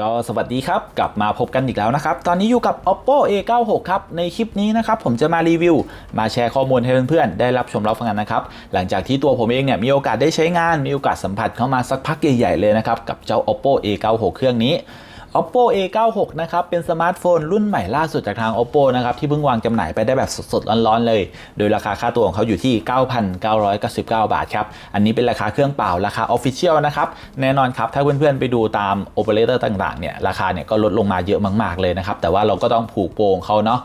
ก็สวัสดีครับ กลับมาพบกันอีกแล้วนะครับ ตอนนี้อยู่กับ oppo a96 ครับ ในคลิปนี้นะครับ ผมจะมารีวิว มาแชร์ข้อมูลให้เพื่อนๆ ได้รับชมรับฟังกันนะครับ หลังจากที่ตัวผมเองเนี่ยมีโอกาสได้ใช้งาน มีโอกาสสัมผัสเข้ามาสักพักใหญ่ๆเลยนะครับ กับเจ้า oppo a96 เครื่องนี้ oppo a96 นะครับเป็นสมาร์ทโฟนรุ่นใหม่ล่าสุดจากทาง oppo นะครับที่เพิ่งวางจำหน่ายไปได้แบบสดๆร้อนๆเลย โดยราคาค่าตัวของเขาอยู่ที่ 9,999 บาทครับ อันนี้เป็นราคาเครื่องเปล่าราคา Official นะครับแน่นอนครับถ้าเพื่อนๆไปดูตามโอเปอเรเตอร์ต่างๆเนี่ยราคาเนี่ยก็ลดลงมาเยอะมากๆเลยนะครับแต่ว่าเราก็ต้องผูกโปงเขาเนาะ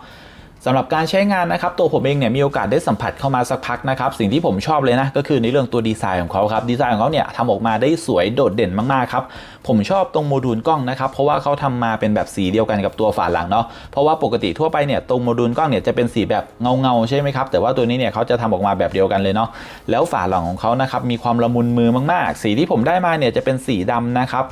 สำหรับการใช้งานนะครับตัวผมเองเนี่ยมีโอกาสได้สัมผัสเข้ามาสักพักนะครับสิ่งที่ผมชอบเลยนะก็คือในเรื่องตัวดีไซน์ของเขาครับดีไซน์ของเขาเนี่ยทำออกมาได้สวยโดดเด่นมากๆครับผมชอบตรงโมดูลกล้องนะครับเพราะว่าเขาทำมาเป็นแบบสีเดียวกันกับตัวฝาหลังเนาะเพราะว่าปกติทั่วไปเนี่ยตรงโมดูลกล้องเนี่ยจะเป็นสีแบบเงาๆใช่ไหมครับแต่ว่าตัวนี้เนี่ยเขาจะทำออกมาแบบเดียวกันเลยเนาะแล้วฝาหลังของเขานะครับมีความละมุนมือมากๆ สีที่ผมได้มาเนี่ยจะเป็นสีดำนะครับ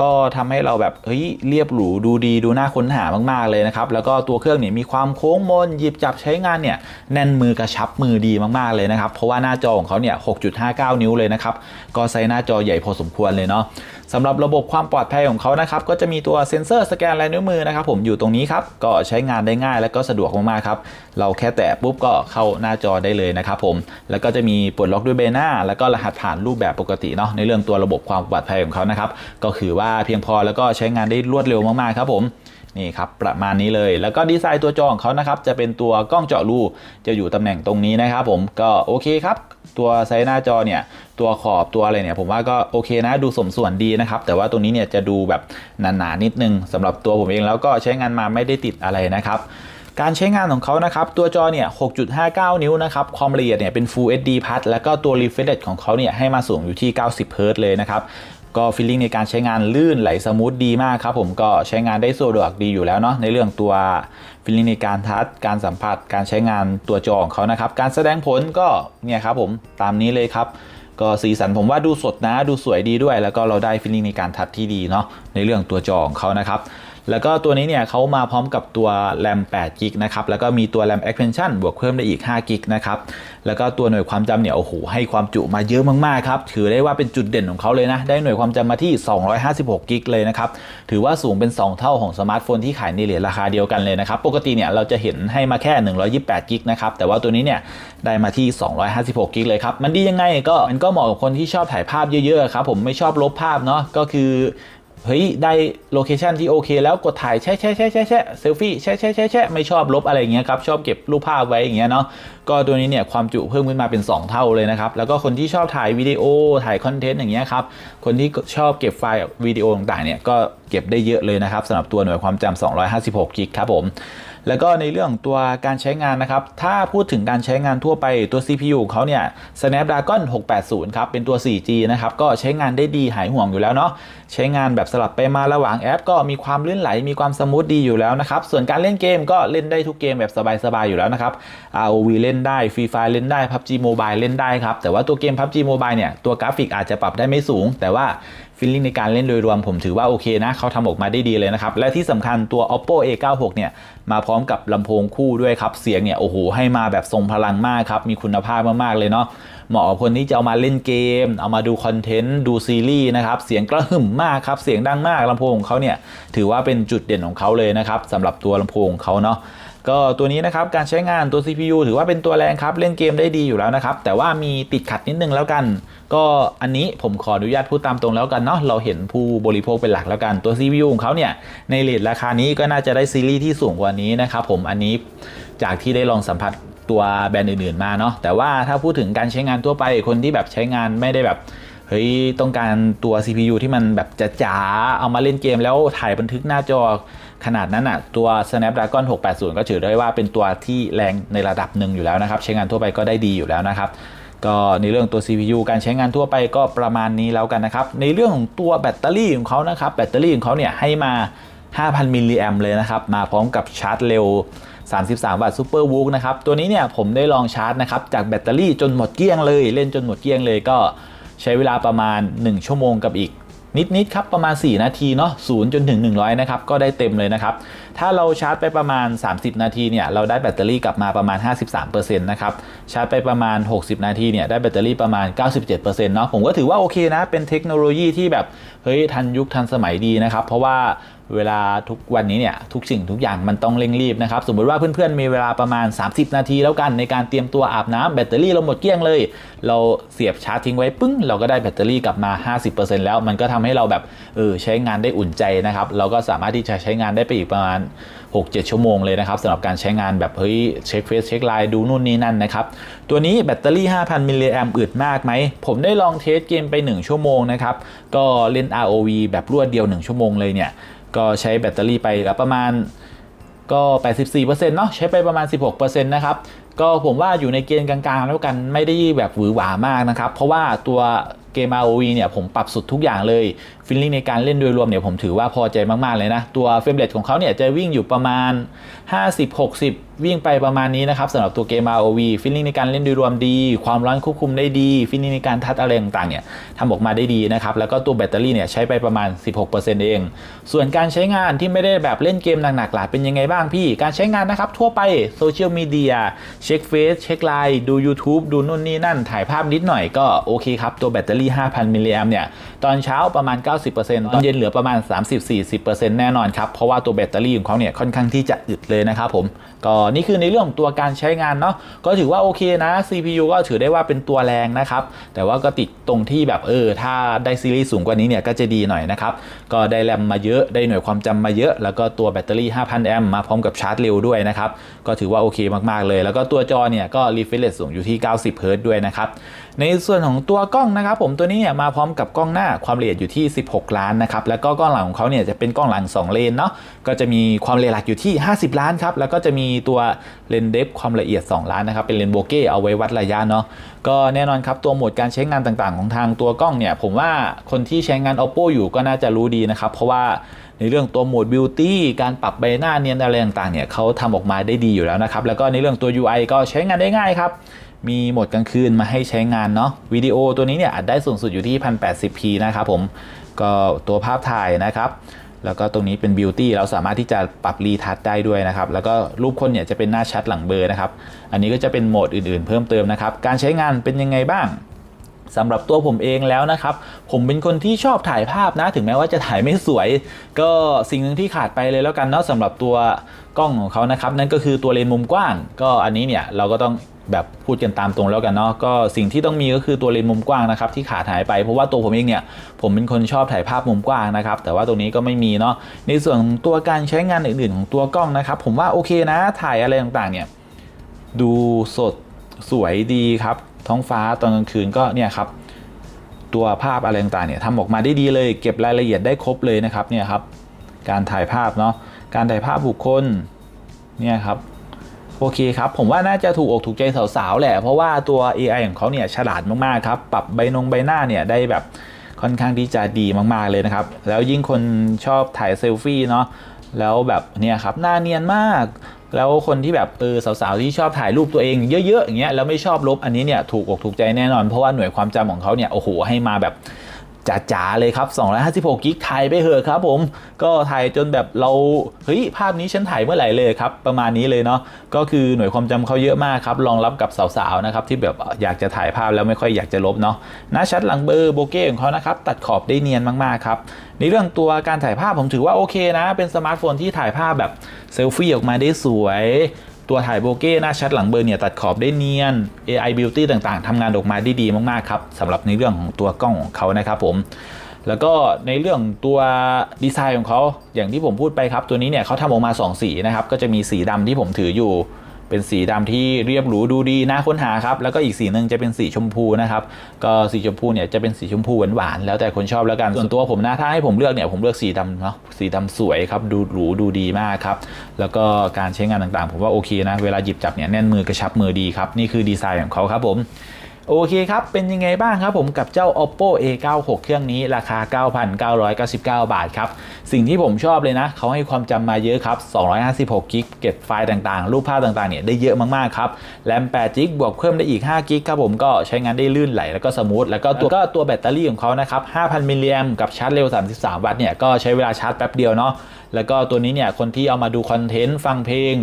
ก็ทำให้เราแบบเฮ้ยเรียบหรูดูดีดูน่าค้นหามากๆเลยนะครับ แล้วก็ตัวเครื่องเนี่ยมีความโค้งมนหยิบจับใช้งานเนี่ยแน่นมือกระชับมือดีมากๆเลยนะครับ เพราะว่าหน้าจอของเขาเนี่ย 6.59 นิ้วเลยนะครับ ก็ไซส์หน้าจอใหญ่พอสมควรเลยเนาะ สำหรับระบบความปลอดภัยของเขานะครับก็จะมีตัวเซ็นเซอร์สแกนลายนิ้วมือนะครับผมอยู่ตรงนี้ครับก็ใช้งานได้ง่ายและก็สะดวกมากๆครับเราแค่แตะปุ๊บก็เข้าหน้าจอได้เลยนะครับผมแล้วก็จะมีปลดล็อกด้วยเบหน้า แล้วก็รหัสผ่านรูปแบบปกติเนาะในเรื่องตัวระบบความปลอดภัยของเขานะครับก็คือว่าเพียงพอแล้วก็ใช้งานได้รวดเร็วมากๆครับผม นี่ครับประมาณนี้เลย แล้วก็ดีไซน์ตัวจอของเขานะครับจะเป็นตัวกล้องเจาะรูจะอยู่ตำแหน่งตรงนี้นะครับผมก็โอเคครับ ตัวไซส์หน้าจอเนี่ยตัวขอบตัวอะไรเนี่ยผมว่าก็โอเคนะดูสมส่วนดีนะครับ แต่ว่าตรงนี้เนี่ยจะดูแบบหนาๆนิดนึงสำหรับตัวผมเองแล้วก็ใช้งานมาไม่ได้ติดอะไรนะครับการใช้งานของเขานะครับ ตัวจอเนี่ย 6.59 นิ้วนะครับ ความละเอียดเนี่ยเป็น Full HD Plus แล้วก็ตัว refresh rate ของเขาเนี่ยให้มาสูงอยู่ที่ 90 Hz เลยนะครับ ก็ฟีลลิ่งในการใช้งานลื่นไหลสมูทดีมากครับผมก็ใช้งานได้สะดวกดีอยู่แล้วเนาะในเรื่องตัวฟีลลิ่งในการทัชการสัมผัสการใช้งานตัวจอของเขานะครับ การแสดงผลก็เนี่ยครับผมตามนี้เลยครับ ก็สีสันผมว่าดูสดนะดูสวยดีด้วย แล้วก็เราได้ฟีลลิ่งในการทัชที่ดีเนาะในเรื่องตัวจอของเขานะครับ แล้วก็ตัวนี้เนี่ยเขามาพร้อมกับตัวแรม8 g b นะครับ แล้วก็มีตัวแรม expansion บวกเพิ่มได้อีก5 g b นะครับ แล้วก็ตัวหน่วยความจำเนี่ย โอ้โห ให้ความจุมาเยอะมาก ๆ ครับ ถือได้ว่าเป็นจุดเด่นของเขาเลยนะ ได้หน่วยความจำมาที่ 256 g b เลยนะครับ ถือว่าสูงเป็น 2 เท่าของสมาร์ทโฟนที่ขายในเหรียญราคาเดียวกันเลยนะครับ ปกติเนี่ยเราจะเห็นให้มาแค่ 128 g b นะครับ แต่ว่าตัวนี้เนี่ยได้มาที่ 256 g b เลยครับ มันดียังไงก็มันก็เหมาะกับคนที่ชอบถ่ายภาพเยอะๆครับผมไม่ชอบลบภาพเนาะก็คือ เฮ้ยได้โลเคชันที่โอเคแล้วกดถ่ายแช่แช่แช่แช่แช่เซลฟี่แช่แช่แช่แช่ไม่ชอบลบอะไรอย่างเงี้ยครับชอบเก็บรูปภาพไว้อย่างเงี้ยเนาะก็ตัวนี้เนี่ยความจุเพิ่มขึ้นมาเป็น 2 เท่าเลยนะครับ แล้วก็คนที่ชอบถ่ายวิดีโอถ่ายคอนเทนต์อย่างเงี้ยครับคนที่ชอบเก็บไฟล์วิดีโอต่างๆเนี่ยก็เก็บได้เยอะเลยนะครับสำหรับตัวหน่วยความจำ256กิกครับผม แล้วก็ในเรื่องตัวการใช้งานนะครับ ถ้าพูดถึงการใช้งานทั่วไปตัว CPU ของเขาเนี่ย Snapdragon 680 ครับ เป็นตัว 4G นะครับ ก็ใช้งานได้ดีหายห่วงอยู่แล้วเนาะ ใช้งานแบบสลับไปมาระหว่างแอป ก็มีความลื่นไหล มีความสมูทดีอยู่แล้วนะครับ ส่วนการเล่นเกมก็เล่นได้ทุกเกมแบบสบายๆอยู่แล้วนะครับ ROV เล่นได้ Free Fire เล่นได้ PUBG Mobile เล่นได้ครับ แต่ว่าตัวเกม PUBG Mobile เนี่ย ตัวกราฟิกอาจจะปรับได้ไม่สูง แต่ว่า ฟีลลิ่งในการเล่นโดยรวมผมถือว่าโอเคนะเขาทำออกมาได้ดีเลยนะครับ และที่สำคัญตัว oppo a96 เนี่ยมาพร้อมกับลำโพงคู่ด้วยครับ เสียงเนี่ยโอ้โหให้มาแบบทรงพลังมากครับ มีคุณภาพมากๆเลยเนาะเหมาะกับคนที่จะเอามาเล่นเกม เอามาดูคอนเทนต์ ดูซีรีส์นะครับ เสียงกระหึ่มมากครับ เสียงดังมากลำโพงของเขาเนี่ยถือว่าเป็นจุดเด่นของเขาเลยนะครับสำหรับตัวลำโพงของเขาเนาะก็ตัวนี้นะครับการใช้งานตัว CPU ถือว่าเป็นตัวแรงครับ เล่นเกมได้ดีอยู่แล้วนะครับ แต่ว่ามีติดขัดนิดนึงแล้วกัน ก็อันนี้ผมขออนุญาตพูดตามตรงแล้วกันเนาะเราเห็นผู้บริโภคเป็นหลักแล้วกันตัว CPU ของเขาเนี่ยในเลทราคานี้ก็น่าจะได้ซีรีส์ที่สูงกว่านี้นะครับผมอันนี้จากที่ได้ลองสัมผัสตัวแบรนด์อื่นๆมาเนาะแต่ว่าถ้าพูดถึงการใช้งานทั่วไปคนที่แบบใช้งานไม่ได้แบบเฮ้ยต้องการตัว CPU ที่มันแบบจ๋าๆเอามาเล่นเกมแล้วถ่ายบันทึกหน้าจอขนาดนั้นอะตัว Snapdragon 680 ก็ถือได้ว่าเป็นตัวที่แรงในระดับหนึ่งอยู่แล้วนะครับ ใช้งานทั่วไปก็ได้ดีอยู่แล้วนะครับ ก็ในเรื่องตัว CPU การใช้งานทั่วไปก็ประมาณนี้แล้วกันนะครับ ในเรื่องของตัวแบตเตอรี่ของเขานะครับ แบตเตอรี่ของเขาเนี่ยให้มา 5,000 มิลลิแอมเลยนะครับ มาพร้อมกับชาร์จเร็ว 33 วัตต์ซูเปอร์วูกนะครับ ตัวนี้เนี่ยผมได้ลองชาร์จนะครับ จากแบตเตอรี่จนหมดเกลี้ยงเลย เล่นจนหมดเกลี้ยงเลยก็ใช้เวลาประมาณ 1 ชั่วโมงกับอีก นิดๆครับประมาณ 4 นาทีเนาะ0จนถึง 100 นะครับ ก็ได้เต็มเลยนะครับ ถ้าเราชาร์จไปประมาณ 30 นาทีเนี่ยเราได้แบตเตอรี่กลับมาประมาณ 53%นะครับชาร์จไปประมาณ 60 นาทีเนี่ยได้แบตเตอรี่ประมาณ 97%เนาะผมก็ถือว่าโอเคนะเป็นเทคโนโลยีที่แบบเฮ้ยทันยุคทันสมัยดีนะครับเพราะว่า เวลาทุกวันนี้เนี่ยทุกสิ่งทุกอย่างมันต้องเร่งรีบนะครับ สมมติว่าเพื่อนๆมีเวลาประมาณ 30 นาทีแล้วกันในการเตรียมตัวอาบน้ำแบตเตอรี่เราหมดเกลี้ยงเลย เราเสียบชาร์จทิ้งไว้ปึ้งเราก็ได้แบตเตอรี่กลับมา 50%แล้วมันก็ทำให้เราแบบเออใช้งานได้อุ่นใจนะครับ เราก็สามารถที่จะใช้งานได้ไปอีกประมาณ 6-7 ชั่วโมงเลยนะครับสำหรับการใช้งานแบบเฮ้ยเช็คเฟซเช็คไลน์ดูนู่นนี่นั่นนะครับตัวนี้แบตเตอรี่ 5,000มิลลิแอมอึดมากไหมผมได้ลองเทสเกมไป 1 ชั่วโมงนะครับก็เล่น ROV แบบรวดเดียว 1 ชั่วโมงเลยเนี่ย ก็ใช้แบตเตอรี่ไปแล้วประมาณก็ 84%เนาะใช้ไปประมาณ 16%นะครับ ก็ผมว่าอยู่ในเกณฑ์กลางๆ แล้วกันไม่ได้แบบหวือหวามากนะครับ เพราะว่าตัวเกม ROV เนี่ยผมปรับสุดทุกอย่างเลยฟิลลิ่งในการเล่นโดยรวมเนี่ยผมถือว่าพอใจมากๆเลยนะ ตัวเฟรมเรทของเขาเนี่ยจะวิ่งอยู่ประมาณ 50-60 วิ่งไปประมาณนี้นะครับสำหรับตัวเกม ROV ฟิลลิ่งในการเล่นโดยรวมดี ความร้อนควบคุมได้ดีฟิลลิ่งในการทัดอะไรต่างๆเนี่ยทำออกมาได้ดีนะครับแล้วก็ตัวแบตเตอรี่เนี่ยใช้ไปประมาณ 16%เอง ส่วนการใช้งานที่ไม่ได้แบบเล่นเกมหนักๆหลายเป็นยังไงบ้างพี่ การใช้งานนะครับทั่วไปโซเชียลมีเดียเช็คเฟซเช็คไลน์ดู YouTube ดูนู่นนี่นั่น ถ่ายภาพนิดหน่อยก็โอเคครับตัวแบตเตอรี่ 5,000 มิลลิแอมเนี่ยตอนเช้าประมาณ 90%ตอนเย็นเหลือประมาณ 30-40%แน่นอนครับเพราะว่าตัวแบตเตอรี่ของเขาเนี่ยค่อนข้างที่จะอึดเลยนะครับผมก็นี่คือในเรื่องของตัวการใช้งานเนาะก็ถือว่าโอเคนะ CPU ก็ถือได้ว่าเป็นตัวแรงนะครับ แต่ว่าก็ติดตรงที่แบบเออ ถ้าได้ซีรีส์สูงกว่านี้เนี่ยก็จะดีหน่อยนะครับ ก็ได้แรมมาเยอะได้หน่วยความจำมาเยอะ แล้วก็ตัวแบตเตอรี่ 5,000 แอมป์มาพร้อมกับชาร์จเร็วด้วยนะครับ ก็ถือว่าโอเคมากๆเลย แล้วก็ตัวจอเนี่ยก็รีเฟรชสูงอยู่ที่ 90เฮิรตด้วยนะครับในส่วนของตัวกล้องนะครับ ผมตัวนี้เนี่ยมาพร้อมกับกล้องหน้าความละเอียดอยู่ที่ 16 ล้านนะครับแล้วก็กล้องหลังของเขาเนี่ยจะเป็นกล้องหลัง 2 เลนเนาะก็จะมีความละเอียดหลักอยู่ที่ 50 ล้านครับแล้วก็จะมีตัวเลนเดฟความละเอียด 2 ล้านนะครับ เป็นเลนโบเก้เอาไว้วัดระยะเนาะก็แน่นอนครับ ตัวโหมดการใช้งานต่างๆ ของทางตัวกล้องเนี่ย ผมว่าคนที่ใช้งาน oppo อยู่ก็น่าจะรู้ดีนะครับ เพราะว่าในเรื่องตัวโหมด beauty การปรับใบหน้าเนียนอะไรต่างๆเนี่ยเขาทำออกมาได้ดีอยู่แล้วนะครับ แล้วก็ในเรื่องตัว UI ก็ใช้งานได้ง่ายครับมีโหมดกลางคืนมาให้ใช้งานเนาะวิดีโอตัวนี้เนี่ยอัดได้สูงสุดอยู่ที่ 1080p นะครับผมก็ตัวภาพถ่ายนะครับ แล้วก็ตรงนี้เป็นบิวตี้เราสามารถที่จะปรับรีทัชได้ด้วยนะครับ แล้วก็รูปคนเนี่ยจะเป็นหน้าชัดหลังเบลอร์นะครับ อันนี้ก็จะเป็นโหมดอื่นๆ เพิ่มเติมนะครับ การใช้งานเป็นยังไงบ้างสำหรับตัวผมเองแล้วนะครับ ผมเป็นคนที่ชอบถ่ายภาพนะ ถึงแม้ว่าจะถ่ายไม่สวย ก็สิ่งหนึ่งที่ขาดไปเลยแล้วกันเนาะสำหรับตัว กล้องของเขานะครับ นั่นก็คือตัวเลนส์มุมกว้าง ก็อันนี้เนี่ยเราก็ต้องแบบพูดกันตามตรงแล้วกันเนาะก็สิ่งที่ต้องมีก็คือตัวเลนส์มุมกว้างนะครับที่ขาดหายไปเพราะว่าตัวผมเองเนี่ยผมเป็นคนชอบถ่ายภาพมุมกว้างนะครับแต่ว่าตรงนี้ก็ไม่มีเนาะในส่วนตัวการใช้งานอื่นๆของตัวกล้องนะครับ ผมว่าโอเคนะถ่ายอะไรต่างๆเนี่ยดูสดสวยดีครับ ท้องฟ้าตอนกลางคืนก็เนี่ยครับตัวภาพอะไรต่างๆเนี่ยทำออกมาได้ดีเลย เก็บรายละเอียดได้ครบเลยนะครับเนี่ยครับการถ่ายภาพเนาะ การถ่ายภาพบุคคลเนี่ยครับโอเคครับผมว่าน่าจะถูกอกถูกใจสาวๆแหละ เพราะว่าตัว AI ของเขาเนี่ยฉลาดมากๆครับ ปรับใบนงใบหน้าเนี่ยได้แบบค่อนข้างที่จะดีมากๆเลยนะครับ แล้วยิ่งคนชอบถ่ายเซลฟี่เนาะแล้วแบบเนี่ยครับหน้าเนียนมาก แล้วคนที่แบบเออสาวๆที่ชอบถ่ายรูปตัวเองเยอะๆอย่างเงี้ยแล้วไม่ชอบลบอันนี้เนี่ยถูกอกถูกใจแน่นอน เพราะว่าหน่วยความจำของเขาเนี่ยโอ้โหให้มาแบบ จ๋าๆเลยครับ 256กิกถ่ายไปเหอะครับผมก็ถ่ายจนแบบเราเฮ้ยภาพนี้ฉันถ่ายเมื่อไหร่เลยครับ ประมาณนี้เลยเนาะก็คือหน่วยความจำเขาเยอะมากครับรองรับกับสาวๆนะครับที่แบบอยากจะถ่ายภาพแล้วไม่ค่อยอยากจะลบเนาะหน้าชัดหลังเบอร์โบเก้ของเขานะครับตัดขอบได้เนียนมากๆครับในเรื่องตัวการถ่ายภาพผมถือว่าโอเคนะ เป็นสมาร์ทโฟนที่ถ่ายภาพแบบเซลฟี่ออกมาได้สวย ตัวถ่ายโบเก้หน้าชัดหลังเบอร์เนี่ยตัดขอบได้เนียน AI Beauty ต่างๆทำงานออกมาได้ดีมากๆครับสำหรับในเรื่องของตัวกล้องของเขานะครับผมแล้วก็ในเรื่องตัวดีไซน์ของเขาอย่างที่ผมพูดไปครับ ตัวนี้เนี่ยเขาทำออกมา 2 สีนะครับ ก็จะมีสีดำที่ผมถืออยู่ เป็นสีดำที่เรียบหรูดูดีน่าค้นหาครับ แล้วก็อีกสีหนึ่งจะเป็นสีชมพูนะครับ ก็สีชมพูเนี่ยจะเป็นสีชมพูหวานๆแล้วแต่คนชอบแล้วกันส่วนตัวผมนะถ้าให้ผมเลือกเนี่ยผมเลือกสีดำเนาะสีดำสวยครับดูหรูดูดีมากครับแล้วก็การใช้งานต่างๆ ผมว่าโอเคนะเวลาหยิบจับเนี่ยแน่นมือกระชับมือดีครับนี่คือดีไซน์ของเขาครับผม โอเคครับ เป็นยังไงบ้างครับผมกับเจ้า oppo a96 เครื่องนี้ราคา 9,999 บาทครับ สิ่งที่ผมชอบเลยนะ เขาให้ความจำมาเยอะครับ 256กิกเก็บไฟล์ต่างๆ รูปภาพต่างๆเนี่ยได้เยอะมากๆครับแรม8กิกบวกเพิ่มได้อีก5กิกครับผมก็ใช้งานได้ลื่นไหลแล้วก็สมูทแล้วก็ตัวก็ตัวแบตเตอรี่ของเขานะครับ 5,000มิลลิแอมกับชาร์จเร็ว 33 วัตต์เนี่ยก็ใช้เวลาชาร์จแป๊บเดียวเนาะแล้วก็ตัวนี้เนี่ยคนที่เอามาดูคอนเทนต์ฟังเพลง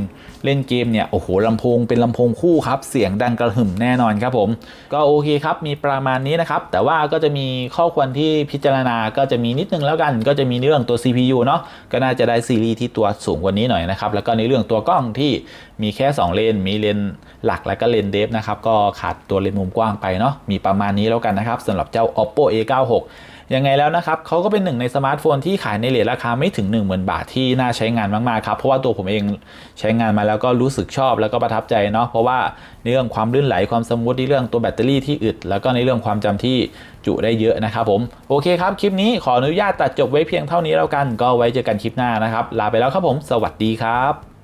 เล่นเกมเนี่ยโอ้โหลำโพงเป็นลำโพงคู่ครับ เสียงดังกระหึ่มแน่นอนครับผม ก็โอเคครับมีประมาณนี้นะครับ แต่ว่าก็จะมีข้อควรที่พิจารณาก็จะมีนิดนึงแล้วกัน ก็จะมีเรื่องตัว CPU เนาะก็น่าจะได้ซีรีส์ที่ตัวสูงกว่านี้หน่อยนะครับแล้วก็ในเรื่องตัวกล้องที่มีแค่ 2 เลน มีเลนหลักและก็เลนเดฟนะครับก็ขาดตัวเลนมุมกว้างไปเนาะมีประมาณนี้แล้วกันนะครับสำหรับเจ้า oppo a96 ยังไงแล้วนะครับเขาก็เป็นหนึ่งในสมาร์ทโฟนที่ขายในเลทราคาไม่ถึง 10,000 บาทที่น่าใช้งานมากๆครับเพราะว่าตัวผมเองใช้งานมาแล้วก็รู้สึกชอบแล้วก็ประทับใจเนาะเพราะว่าในเรื่องความลื่นไหลความสมูทในเรื่องตัวแบตเตอรี่ที่อึด แล้วก็ในเรื่องความจำที่จุได้เยอะนะครับผมโอเคครับคลิปนี้ขออนุญาตตัดจบไว้เพียงเท่านี้แล้วกัน ก็ไว้เจอกันคลิปหน้านะครับลาไปแล้วครับผม สวัสดีครับ